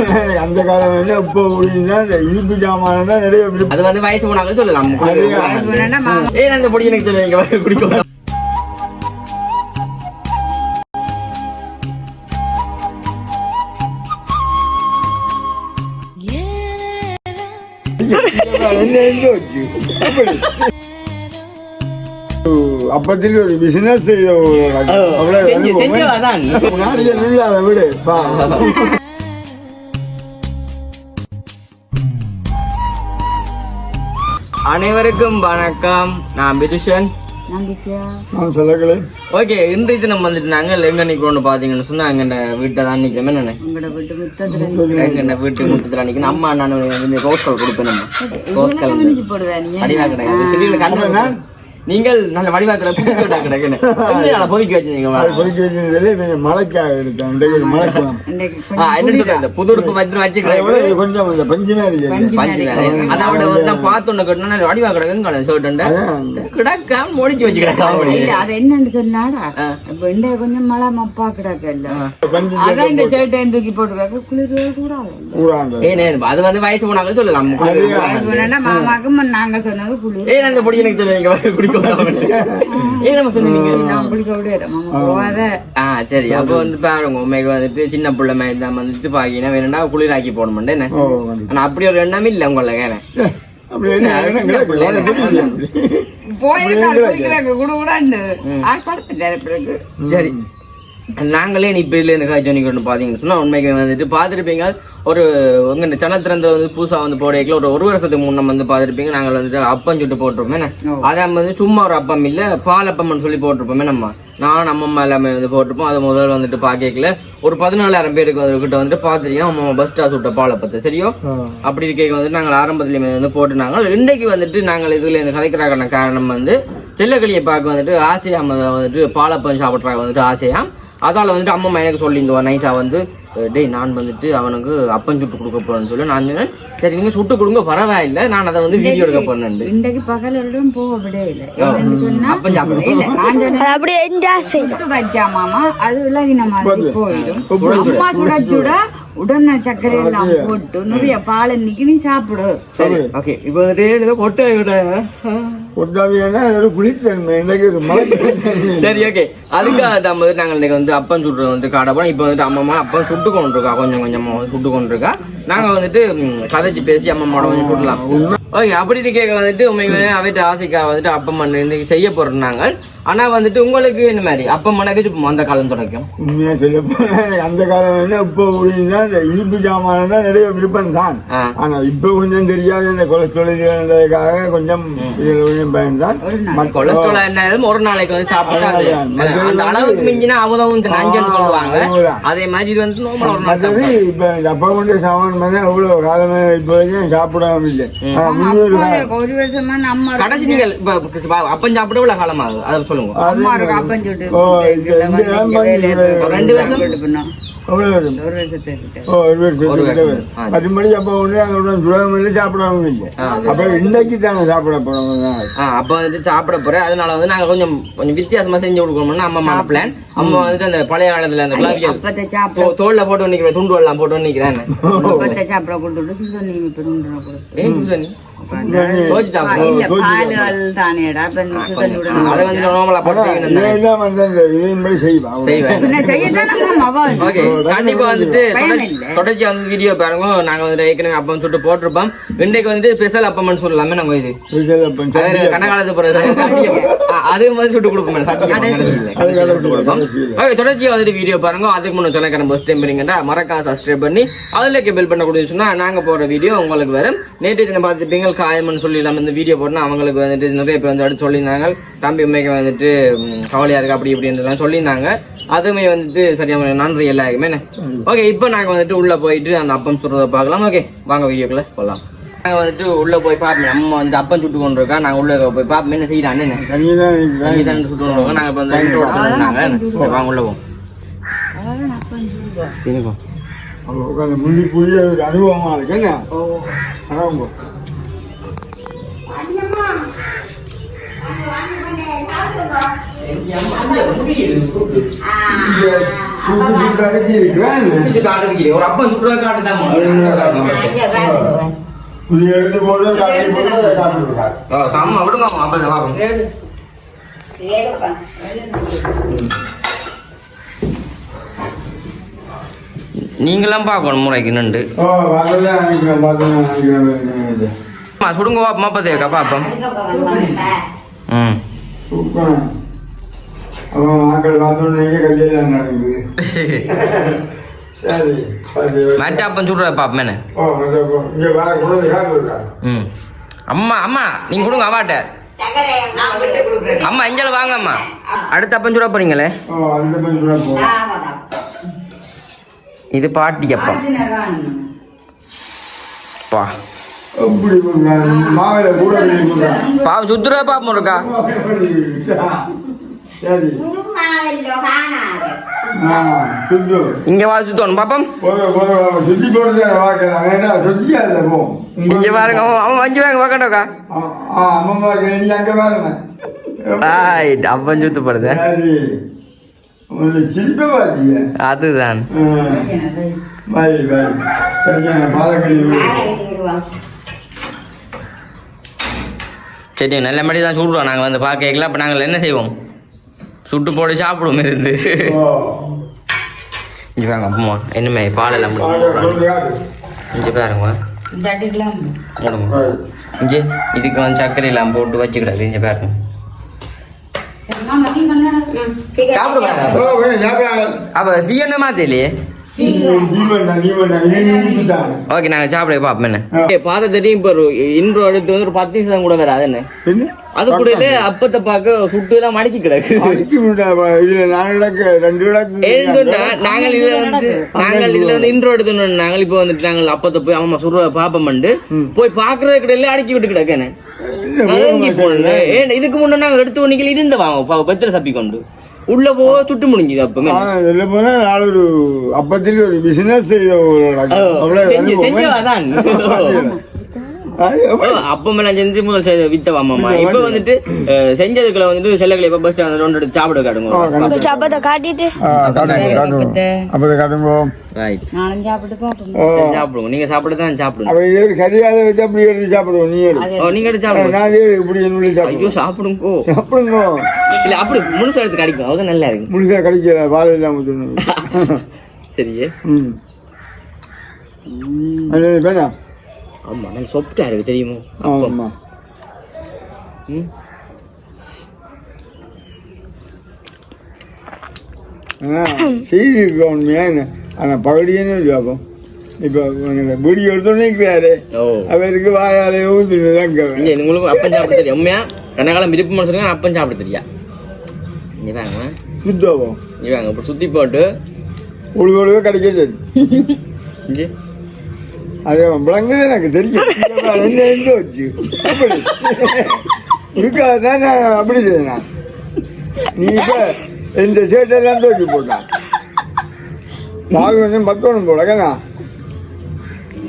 அந்த காலம் வந்து இப்போ இனிப்பு ஜாமான நிறைய அது வந்து வயசு போனாங்க சொல்லலாம். ஏன் அந்த பொடி எனக்கு சொல்லுவீங்க அப்படி. அப்பத்தில் ஒரு பிசினஸ் செய்த அனைவருக்கும் வணக்கம். நான் பிதுஷன். நம்பிக்கையா நான் சொல்லக்கலை ஓகே இன்றைக்கு தினம் வந்துட்டு நாங்கள் எங்க நிக்கிறோம்னு பாத்தீங்கன்னு சொன்னா எங்க வீட்டை தான் நிக்கிறோமே நானு உங்களோட வீட்டு முத்தத்துல எங்க வீட்டு முட்டத்துல நிக்கணும் அம்மா நான் வந்து ரோஸ் கலர் கொடுப்பேன் நம்ம. கிடையாது நீங்கள் நல்ல வடிவா கடை புதுக்கி விட்டா கிடைக்குன்னு பொதுக்கி வச்சிருந்தீங்க வச்சிருந்ததுல இவன் மழைக்காக எடுத்தேன் என்ன சொல்றது இந்த புது உடுப்பு வச்சு கிடக்கு. இது கொஞ்சம் இந்த பஞ்சு மாதிரி இருக்கு. பஞ்சு வேலை. அதாவது வந்து நான் பார்த்த உடனே கட்டினா வடிவா கிடக்குங்க ஷர்ட் அதான். கிடக்க முடிச்சு வச்சு கிடக்கா அது என்னன்னு சொன்னாடா? இப்ப இன்றைய கொஞ்சம் மழை மப்பா கிடக்கல பஞ்சு அதான் இந்த சேட்டை தூக்கி போட்டுருக்காங்க. குளிர் கூடாது. ஏனே அது வந்து வயசு போனாங்க சொல்லலாம். வயசு வேணாண்டா மாமாக்கு நாங்க சொன்னது குளிர். ஏன் அந்த பொடி எனக்கு சொல்லுவீங்க சரி. அப்போ வந்து பாருங்க உண்மைக்கு வந்துட்டு சின்ன பிள்ளை மாதிரி தான் வந்துட்டு பாக்கினா வேணும்னா குளிராக்கி போட மாட்டேன் என்ன. ஆனா அப்படி ஒரு எண்ணமே இல்லை உங்களை கேன கூட ஆட்படுத்துட்டாரு பிறகு சரி. நாங்களே நீ இல்லை எனக்கு ஜோனிக்கொண்டு பார்த்தீங்கன்னு சொன்னா உண்மைக்கு வந்துட்டு பார்த்துருப்பீங்க. ஒரு உங்க இந்த சனத்திரந்த வந்து புதுசாக வந்து போடையில ஒரு ஒரு வருஷத்துக்கு முன்ன வந்து பார்த்துருப்பீங்க. நாங்கள் வந்துட்டு அப்பம் சுட்டு போட்டிருப்போமே. அதை வந்து சும்மா ஒரு அப்பம் இல்லை பால் அப்பம்னு சொல்லி போட்டிருப்போமே நம்ம. நான் அம்மம்மா எல்லாமே வந்து போட்டிருப்போம். அது முதல்ல வந்துட்டு பார்க்கல ஒரு பதினாலாயிரம் பேருக்கு வந்து கிட்ட வந்துட்டு பார்த்துட்டீங்கன்னா அம்மா பஸ் ஸ்டாப் சுட்ட பால் அப்பத்தை சரியோ. அப்படி இருக்க வந்து நாங்கள் ஆரம்பத்துலேயுமே வந்து போட்டுனாங்க இன்றைக்கு வந்துட்டு நாங்கள் இதில் இந்த கதைக்கிறாக்கான காரணம் வந்து செல்லக்கிளியை பார்க்க வந்துட்டு ஆசையா வந்துட்டு பாலப்பம் சாப்பிட்றாங்க வந்துட்டு ஆசையா. அதால வந்துட்டு அம்மா எனக்கு சொல்லியிருந்தோம் நைஸா வந்து "அஹ் டேய் நான் வந்துட்டு அவனுக்கு அப்பம் சுட்டு கொடுக்க போறேன்னு சொல்லி. நான் சொன்னேன் சரி நீங்க சுட்டு கொடுங்க பரவாயில்ல நான் அதை வந்து வீடியோ எடுக்க போறேன் இன்றைக்கு பகலோடும் போக விட இல்ல நான் சொன்னேன் சுட்டு வச்சா மாமா அது விலகின மாதிரி போயிடும். அம்மா சுட சுட உடனே சர்க்கரை எல்லாம் போட்டு நிறைய பால் இன்னைக்கு நீ சாப்பிடு. சரி. ஓகே இப்போ வந்துட்டு ஏதோ கொட்டை விட ஒரு குளித்தன்மை. இன்னைக்கு. சரி ஓகே அதுக்காக தான் வந்து நாங்கள் இன்னைக்கு வந்து அப்பம் சுடுறது வந்து காட்ட போறோம் இப்போ வந்துட்டு அம்மா அப்பம் சுட்டு கொண்டு இருக்கா கொஞ்சம் கொஞ்சமா சுட்டு கொண்டு இருக்கா நாங்க வந்துட்டு கதைச்சு பேசி அம்மாவோட கொஞ்சம் சுடலாம். ஓகே அப்படி கேட்க வந்துட்டு உண்மையுமே அவைட்டு ஆசைக்கா வந்துட்டு அப்பம் பண்ணி இன்னைக்கு செய்ய போறோம் நாங்கள் ஆனா வந்துட்டு உங்களுக்கு என்ன மாதிரி? அப்பம் பண்ண விருப்பம் அந்த காலம் தொடக்கும். உண்மையா சொல்ல போனா அந்த காலம் வந்து இப்போ அப்படின்னா இந்த இனிப்பு ஜாமான தான் நிறைய விருப்பம் தான். ஆ. ஆனா இப்போ கொஞ்சம் தெரியாத இந்த கொலஸ்ட்ராலுக்காக கொஞ்சம் இதுல கொஞ்சம் பயன்தான் கொலஸ்ட்ரால் என்ன ஒரு நாளைக்கு வந்து சாப்பிட்டா அந்த அளவுக்கு மிஞ்சினா அவதவும் நஞ்சன்னு சொல்லுவாங்க. அதே மாதிரி இது வந்து மற்றது இப்ப இந்த அப்பா கொண்டு சாமான் பண்ண அவ்வளவு காலமே இப்போ வரைக்கும் சாப்பிடாம இல்லை. ஒரு வருஷமா நம்ம கடைசி இப்ப காலம் ஆகுது அதை சொல்லுங்க. அம்மா இருக்கு அப்பன் சுட்டு ஓ, இதுல இந்த வந்து இங்க ஆம்பளை வேலையில இருக்கு. ரெண்டு வருஷம்? சாப்பிட்டு பண்ணோம். அவ்வளவு வரும். ஒரு வருஷத்துக்கிட்ட ஓ, ஒரு வருஷம் ஒரு கிட்ட வருஷம். வரும். ஆ. மற்றபடி அப்ப ஒண்ணு அதோட சுடாம இல்லை சாப்பிடாம இல்லை அப்ப இன்னைக்கு தாங்க சாப்பிட போறோம் ஆ அப்ப வந்துட்டு சாப்பிட போறேன். அதனால வந்து நாங்க கொஞ்சம் கொஞ்சம் வித்தியாசமா செஞ்சு கொடுக்கணும்னு அம்மா பிளான் அம்மா வந்துட்டு அந்த பழைய காலத்துல அந்த தோல்ல போட்டு நிக்கிறேன் துண்டு எல்லாம் போட்டு நிக்கிறேன் சாப்பிட கொடுத்துட்டு கண்டிப்பா வந்துட்டு பயம் தொடர்ச்சி- இல்ல. தொடர்ச்சியா வந்து வீடியோ பாருங்க நாங்க வந்து ஏற்கனவே அப்பம் சுட்டு போட்டிருப்போம் இன்றைக்கு வந்துட்டு ஸ்பெஷல் அப்பம்னு சொல்லலாமே நாங்க இது இதுல இப்ப அது கனகாலத்து பிறகு அது மாதிரி சுட்டு கொடுப்போம் தொடர்ச்சியா வந்துட்டு வீடியோ பாருங்க அதுக்கு முன்ன சொன்ன பஸ் டைம் பண்ணீங்கன்னா மறக்காம சப்ஸ்கிரைப் பண்ணி அதுல பெல் பண்ண கொடுத்து சொன்னா நாங்க போற வீடியோ உங்களுக்கு வரும் நேற்று தினம் பார்த்துப்பீங்க காயம்னு சொல்லி நம்ம இந்த வீடியோ போட்டோம் அவங்களுக்கு வந்துட்டு நிறைய பேர் வந்து அடுத்து சொல்லியிருந்தாங்க. தம்பி உண்மைக்கு வந்துட்டு ம், கவலையா இருக்கு அப்படி இப்படின்றதுலாம் சொல்லியிருந்தாங்க. அதுவுமே வந்துட்டு சரியான நன்றி எல்லாருக்குமே. ஓகே இப்போ நாங்க வந்துட்டு உள்ள போயிட்டு அந்த அப்பம் சுடுறத பார்க்கலாம். ஓகே வாங்க வீடியோக்குள்ள போகலாம் நாங்க வந்துட்டு உள்ள போய் பார்ப்போம். நம்ம வந்து அப்பம் சுட்டு கொண்டு இருக்கோம் நாங்க உள்ள போய் பார்ப்போம். என்ன செய்யறான்னு என்ன. தண்ணி தானே சுட்டு கொண்டு இருக்கோம். நாங்க இப்ப வந்து. சரி, வாங்க உள்ள போவோம். உட்கார்ந்து முந்தி புரிய ஒரு அனுபவமா ஒரு அப்பன் சுடுற காட்டு தான் போகணும். இது எடுத்து போட்டு அம்மா விடுங்க அப்ப இதை பார்ப்போம். நீங்களாம் பார்க்கணும் முறைக்கு நின்று சுடுங்க பாப்பமா பார்த்தேக்கா பாப்போம் ம் சூப்பர் அவன் மட்ட அப்பன் சுடுற பாப்பம் என்ன ம் அம்மா அம்மா நீங்க கொடுங்க அவாட்ட அம்மா இஞ்சல வாங்க அம்மா. அடுத்த அப்பன் சுட போறீங்களே? இது பாட்டி அப்பா பா. பாவம் சுத்துற பாப்பம் இருக்கா? சரி ஆ சுத்து இங்க வா சுத்தணும். பாப்பம். இங்க பாருங்க அவன் அவன் வஞ்சி வாங்க ரைட் அப்பன் சுத்து போடுது அதுதான் பாய் சரி நல்ல மாதிரி தான் சுடுறோம் நாங்கள் வந்து பார்க்கல அப்போ நாங்கள் என்ன செய்வோம்? சுட்டு போட்டு சாப்பிடுவோம் இருந்து. இங்கே வாங்க அப்பமா என்னமே பால் எல்லாம் பாலை முடிச்சு கொண்டு காட்டு. இங்கே பாருங்க. இங்கே இதுக்கு வந்து சர்க்கரை எல்லாம் போட்டு வச்சுக்கிடாது. இங்கே பாருங்க. சாப்பிடுவாங்க. அப்போ ஜிஎன்ன மாத்தலையே நீ வேண்டா, நீ வேண்டா, நீ நின்னுட்டாங்க. ஓகே நாங்கள் சாப்பிட பார்ப்போம் என்ன? ஆ. பார்த்த தெரியும் இப்போ இன்ட்ரோ எடுத்து வந்து ஒரு பத்து நிமிஷம் கூட வராது என்ன? என்ன? அது கூட அப்பத்தை பார்க்க சுட்டு எல்லாம் மடக்கி கிடக்கு. நாங்கள் இதுல வந்து நாங்கள் இதுல வந்து இன்ட்ரோ எடுத்தோம் நாங்கள் இப்போ வந்துட்டு நாங்கள் அப்பத்தை போய் அம்மா சுடுற பாப்பமண்டு போய் பாக்குறது கிடையாது அடக்கி விட்டு போனேன் ஏன் இதுக்கு முன்ன நாங்கள் எடுத்து ஒன்னிக்கல இருந்த வாங்க பெத்திர சப்பி கொண்டு உள்ள போ சுட்டு முடிஞ்சுது அப்பமே இதுல போனா நாலு ஒரு அப்பத்தில் ஒரு பிசினஸ் செய்த ஒரு அவ்வளவு செஞ்சு-. செஞ்சவாதான். அது அப்பமெல்லாம் செஞ்சு முதல் செய்த வித்தவா அம்மா இப்ப வந்துட்டு செஞ்சதுக்குள்ள வந்துட்டு செல்லகளை இப்ப பஸ் ஸ்டாண்ட் ரெண்டு எடுத்து சாப்பிட கண்டிப்பா. சப்பத்தை காட்டிட்டு. ஆ, காட்டுங்க, காட்டுங்க. அப்ப காட்டுங்க. ரைட் நானும் சாப்பிட்டு பார்ப்போம் ஓ, சாப்பிடுங்க. நீங்க சாப்பிட தான் சாப்பிடுங்க அப்ப இது கரியால வச்சு அப்படி எடுத்து சாப்பிடுவோம் நீ எடு. ஓ நீங்க எடுத்து சாப்பிடுங்க. நான் இது இப்படி என்னுடைய ஐயோ சாப்பிடுவோம். சாப்பிடுங்க. சாப்பிடுங்க. இல்ல அப்படி முழுசா எடுத்து கிடைக்கும். அதுதான் நல்லா இருக்கு முழுசா கிடைக்கல பால் இல்லாம சொன்னது. சரியே. ம். அது வேணாம் ஆமா நல்ல சொப்டா இருக்கு தெரியுமோ? அப்பம். ஆமா. ம். ஆனா செய்திருக்கிறோம் உண்மையா என்ன ஆனால் பகடியன்னு பார்ப்போம் இப்போ பிடி எடுத்தோன்னே இருக்கிறாரு ஓ. அவருக்கு வாயாலே ஊத்துட்டு தான் இங்க உங்களுக்கு அப்பம் சாப்பிட தெரியும் உண்மையா? கண்ணகாலம் விருப்பம் சொல்லுங்க அப்பம் சாப்பிட தெரியா? இங்க வாங்க சுத்தம் இங்க வாங்க இப்ப சுத்தி போட்டு கிடைக்காது இங்க அது விளங்குது எனக்கு தெரியும். என்ன எங்க வச்சு? அப்படி. இதுக்காக தான் நான் அப்படி செய்யணும் நீ இப்போ இந்த சேட்டெல்லாம் தூக்கி போட்டான் பால் கொஞ்சம் பக்கணும்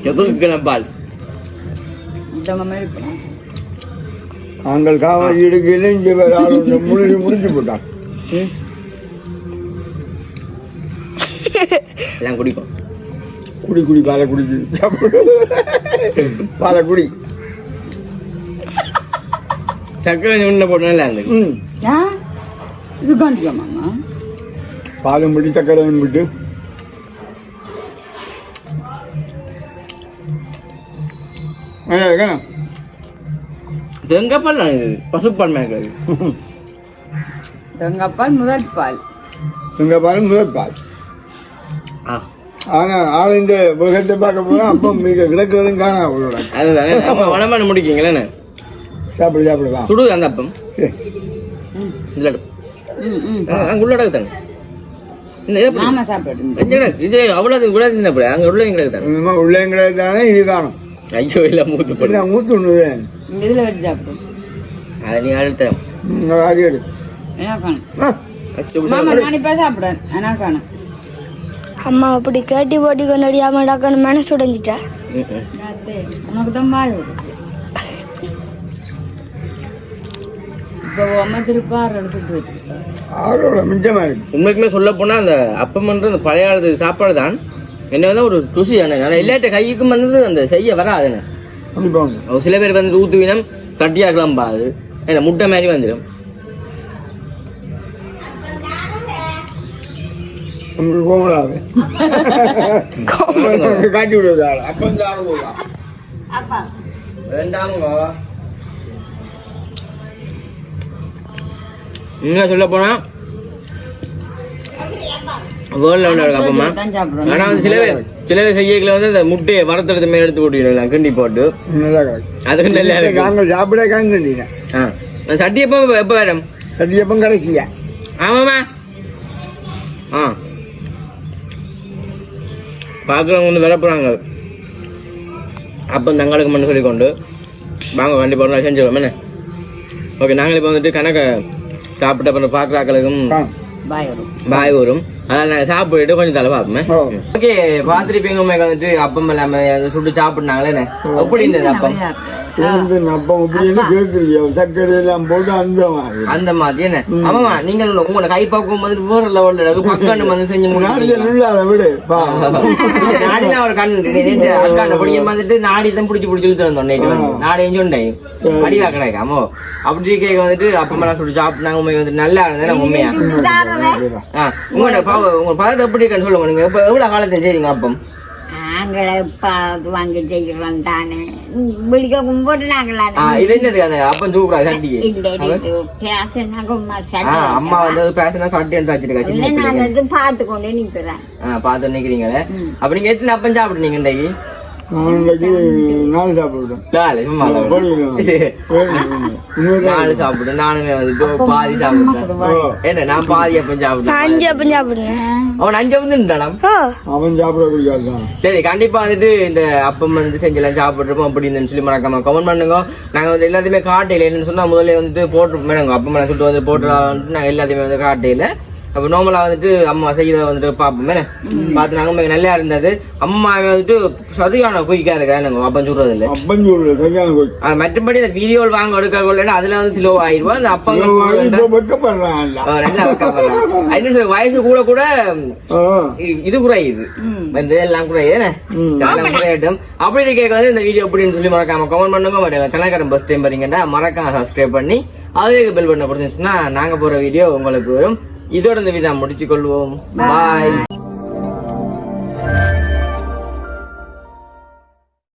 எதுக்கு பால் இந்த மாதிரி இருப்பேன். நாங்கள் காவல் எடுக்கையில் இங்கே வேற ஆள் ஒன்று முடிஞ்சு முடிஞ்சு போட்டான். எல்லாம் குடிக்கும் குடி குடி பாலை குடிச்சு சாப்பிடு பாலை குடி சக்கரை உள்ள போட்டு நல்லா இருந்துக்கு ம். இது காண்டியா மாமா? பாலும் பிடி சக்கரையும் விட்டு என்ன இருக்கணும் தேங்காய் பால் இது பசுப்பால் மேல கிடக்கு தேங்காய் பால் முதல் பால் எங்கள் பாலும் முதல் பால் ஆ. ஆனால் ஆள் இந்த உலகத்தை பார்க்க போனால் அப்போ மிக கிடக்கிறதும் காணா அவளோட அதுதானே நம்ம வளமான முடிக்கீங்களே சாப்பிடு சாப்பிடலாம் சுடுது அந்த அப்பம். ம் அங்க- அங்க உள்ள இடக்கு தானே. ஐயோ இல்ல மூத்து மூத்து இதில் வச்சு சாப்பிடு. அதை நீ அழுத்த. அது எடு. என்ன காணும்? ஆ அச்சு மாமா நான் இப்போ சாப்பிடுறேன். என்ன காணும்? அம்மா அப்படி கேட்டி போட்டி கொண்டாடி அம்மா டக்குன்னு மனசு உடைஞ்சிட்டா? உனக்கு தான் வாய் உண்மைக்குமே சொல்ல போனா அந்த அப்பம்ன்ற அந்த பழைய காலத்து சாப்பாடு தான். என்ன வந்து ஒரு ருசி தானே. ஆனால் கைக்கும் வந்தது அந்த செய்ய. ஒரு சில பேர் வந்து ஊத்துவினம் சட்டியா கிளம்பாது என்ன முட்டை மாதிரி வந்துடும் உங்களுக்கு கோமலாவே காட்டி விடுவதால அப்போ. இந்த வேண்டாமுங்க. இன்னும் சொல்ல போனா? வேர்ல்ட் லெவலில் இருக்கு அப்பமா தான் சாப்பிடுறோம் ஆனா வந்து சில பேர் சில பேர் வந்து அந்த முட்டையை வறுத்தெடுத்து மேல எடுத்து கூட்டிடலாம் கிண்டி போட்டு. நல்லா இருக்கு நாங்கள் சாப்பிட காங்கிட்டீங்க ஆ. அந்த சட்டி எப்போ வரும்? சத்தியப்பம் கடைசியா. ஆமாம்மா. ஆ. பார்க்குறவங்க வந்து வர போகிறாங்க அப்போ தங்களுக்கு மட்டும் சொல்லிக்கொண்டு வாங்க கண்டிப்பாக ஒரு நாள் செஞ்சிடுவோம் என்ன? ஓகே நாங்கள் இப்போ வந்துட்டு கணக்கை சாப்பிட்ட அப்புறம் பார்க்குற ஆக்களுக்கும் காணும் பாய் வரும். அதனால் நாங்கள் சாப்பிட்டு கொஞ்சம் தலை பார்ப்போமே. ஓகே பார்த்துருப்பீங்க உண்மைக்கு வந்துட்டு அப்பம் இல்லாமல் சுட்டு சாப்பிட்னாங்களே என்ன? எப்படி இருந்தது அப்பம்? இருந்து அப்பம் இப்படின்னு கேட்குறீங்க சர்க்கரை எல்லாம் போட்டு அந்த மாதிரி அந்த மாதிரி என்ன? ஆமாம்மா நீங்கள் உங்களோட கை பக்குவம் வந்துட்டு வேற லெவலில் இருக்கு. பக்கம் வந்து செஞ்சு நாடிய முடியும் நுள்ளாத விடு நாடினா ஒரு கண் அக்காண்ட பிடிக்கும் வந்துட்டு நாடி தான் பிடிச்சி பிடிச்சி இழுத்து வந்தோம் நேற்று வந்து. நாடி எஞ்சோண்டை படிவா கிடைக்காமோ அப்படி கேட்க வந்துட்டு சாப்பிட்டாங்க உண்மை வந்து நல்லா இருந்தது. உண்மையா? உங்களோட பாவ உங்க பதத்தை எப்படி இருக்குன்னு சொல்லுங்க. நீங்க எவ்வளவு காலத்தை செய்றீங்க அப்பம்? நாங்களே வாங்கி செய்கிறோம் தானே. பிடிக்க கும்பிட்டு நாங்களா இது என்னது அந்த சூப்பரா ஆ அம்மா வந்து பேசினா சட்டி எடுத்து வச்சிருக்கா சின்ன பிள்ளைங்க நான் பார்த்து கொண்டு நிற்கிறேன் ஆ பார்த்து நிக்கிறீங்களே? அப்ப நீங்க எத்தனை அப்பம் சாப்பிடுறீங்க இன்றைக்கு? நாலு சாப்பிடுவேன் நாலு நாலு சாப்பிடு நானுமே வந்துட்டு பாதி சாப்பிட்டேன் என்ன நான் பாதி அப்பம் சாப்பிட்டேன் அஞ்சு அப்பம் அவன் அஞ்சு வந்து நின்றானாம் ஓ. அவன் சாப்பிட பிடிக்காது தான். சரி கண்டிப்பா வந்துட்டு இந்த அப்பம் வந்து செஞ்செல்லாம் சாப்பிட்ருப்போம் அப்படின்னு சொல்லி மறக்காம கமெண்ட் பண்ணுங்க. நாங்க வந்து எல்லாத்தையுமே காட்டையில என்னன்னு சொன்னா முதல்ல வந்துட்டு போட்டுருப்போம் நாங்க அப்பம் சுட்டு வந்து போட்டு வந்துட்டு நாங்க எல்லாத்தையுமே வந்து காட்டையில அப்ப நார்மலா வந்துட்டு அம்மா செய்யறத வந்துட்டு பார்ப்போம். என்ன பார்த்து நல்லா இருந்தது. அம்மா வந்துட்டு சரியான குயிக்கா இருக்காங்க அப்பம் சுடுறது இல்ல அப்பன் சொல்லு சரியான கோயில் ஆஹ் மற்றபடி இந்த வீடியோவில் வாங்க எடுக்க கொள்ளனா அதுல வந்து ஸ்லோ ஆயிடுவா அந்த நல்லா சொல்ற வயசு கூட கூட இது குறையுது. இந்த எல்லாம் குறையுது என்ன? குறையட்டும். அப்படி கேட்க வந்து இந்த வீடியோ எப்படின்னு சொல்லி மறக்காம கமெண்ட் பண்ணுங்க. மாட்டேங்க சேனல்காரன் பஸ் டைம் வரீங்கன்னா மறக்காம சப்ஸ்கிரைப் பண்ணி அதுவே பெல் பண்ண கொடுத்துச்சுன்னா நாங்க போற வீடியோ உங்களுக்கு வரும். இதோட இந்த வீடியோ முடிச்சு கொள்வோம் பாய்